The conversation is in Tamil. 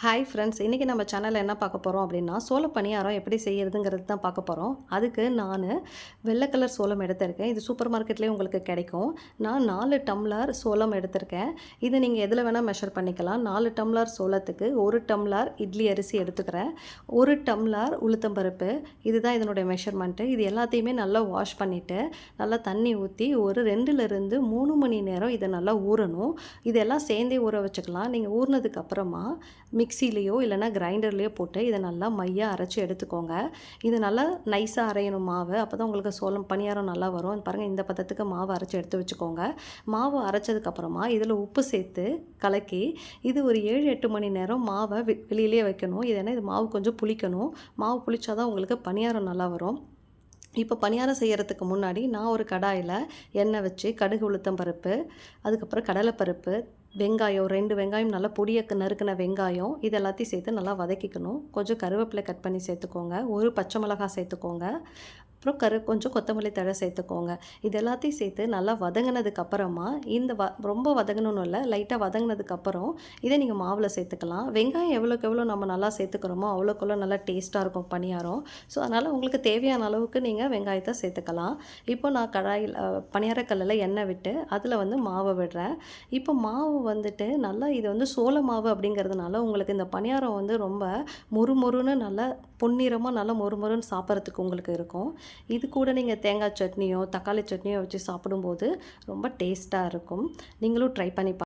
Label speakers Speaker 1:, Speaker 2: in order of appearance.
Speaker 1: ஹாய் ஃப்ரெண்ட்ஸ் இன்றைக்கி நம்ம சேனலில் என்ன பார்க்க போகிறோம் அப்படின்னா சோள பணியாரம் எப்படி செய்யறதுங்கிறது தான் பார்க்க போகிறோம் அதுக்கு நான் வெள்ளை கலர் சோளம் எடுத்திருக்கேன். இது சூப்பர் மார்க்கெட்லேயே உங்களுக்கு கிடைக்கும். நான் நாலு டம்ளர் சோளம் எடுத்திருக்கேன். இது நீங்கள் எதில் வேணால் மெஷர் பண்ணிக்கலாம். நாலு டம்ளர் சோளத்துக்கு ஒரு டம்ளர் இட்லி அரிசி எடுத்துக்கிறேன். ஒரு டம்ளர் உளுத்தம்பருப்பு. இதுதான் இதனுடைய மெஷர்மெண்ட்டு இது எல்லாத்தையுமே நல்லா வாஷ் பண்ணிவிட்டு நல்லா தண்ணி ஊற்றி ஒரு ரெண்டுலேருந்து மூணு மணி நேரம் இதை நல்லா ஊறணும். இதெல்லாம் சேர்ந்தே ஊற வச்சுக்கலாம். நீங்கள் ஊறினதுக்கப்புறமா மி மிக்சிலேயோ இல்லைனா கிரைண்டர்லேயோ போட்டு இதை நல்லா மையாக அரைச்சி எடுத்துக்கோங்க. இது நல்லா நைஸாக அரையணும் மாவு. அப்போ தான் உங்களுக்கு சோளம் பணியாரம் நல்லா வரும். பாருங்கள் இந்த பதத்துக்கு மாவு அரைச்சி எடுத்து வச்சுக்கோங்க. மாவு அரைச்சதுக்கப்புறமா இதில் உப்பு சேர்த்து கலக்கி இது ஒரு ஏழு எட்டு மணி நேரம் மாவை வெ வெளியிலே வைக்கணும். இது என்ன? இது மாவு கொஞ்சம் புளிக்கணும். மாவு புளிச்சாதான் உங்களுக்கு பணியாரம் நல்லா வரும். இப்போ பணியாரம் செய்கிறதுக்கு முன்னாடி நான் ஒரு கடாயில் எண்ணெய் வச்சு கடுகு உளுத்தம் பருப்பு அதுக்கப்புறம் கடலைப்பருப்பு வெங்காயம் ரெண்டு வெங்காயம் நல்லா பொடியை நறுக்கின வெங்காயம் இது எல்லாத்தையும் சேர்த்து நல்லா வதக்கிக்கணும். கொஞ்சம் கருவேப்பிலை கட் பண்ணி சேர்த்துக்கோங்க. ஒரு பச்சை மிளகாய் சேர்த்துக்கோங்க. அப்புறம் கரு கொஞ்சம் கொத்தமல்லி தழை சேர்த்துக்கோங்க. இது எல்லாத்தையும் சேர்த்து நல்லா வதங்கினதுக்கப்புறமா இந்த வ ரொம்ப வதங்கணும்னு இல்லை லைட்டாக வதங்கினதுக்கப்புறம் இதை நீங்கள் மாவில் சேர்த்துக்கலாம். வெங்காயம் எவ்வளோக்கு எவ்வளோ நம்ம நல்லா சேர்த்துக்கிறோமோ அவ்வளோக்கு நல்லா டேஸ்ட்டாக இருக்கும் பணியாரம். ஸோ அதனால் உங்களுக்கு தேவையான அளவுக்கு நீங்கள் வெங்காயத்தை சேர்த்துக்கலாம். இப்போ நான் கடாயில் பணியாரக்கல்லில் எண்ணெய் விட்டு அதில் வந்து மாவை விடுறேன். இப்போ மாவு வந்துட்டு நல்லா இது வந்து சோள மாவு அப்படிங்கிறதுனால உங்களுக்கு இந்த பணியாரம் வந்து ரொம்ப மொறுமொறுன்னு நல்லா பொன்னிறமாக நல்லா மொறுமொறுன்னு சாப்பிட்றதுக்கு உங்களுக்கு இருக்கும். இது கூட நீங்கள் தேங்காய் சட்னியோ தக்காளி சட்னியோ வச்சு சாப்பிடும்போது ரொம்ப டேஸ்ட்டாக இருக்கும். நீங்களும் ட்ரை பண்ணி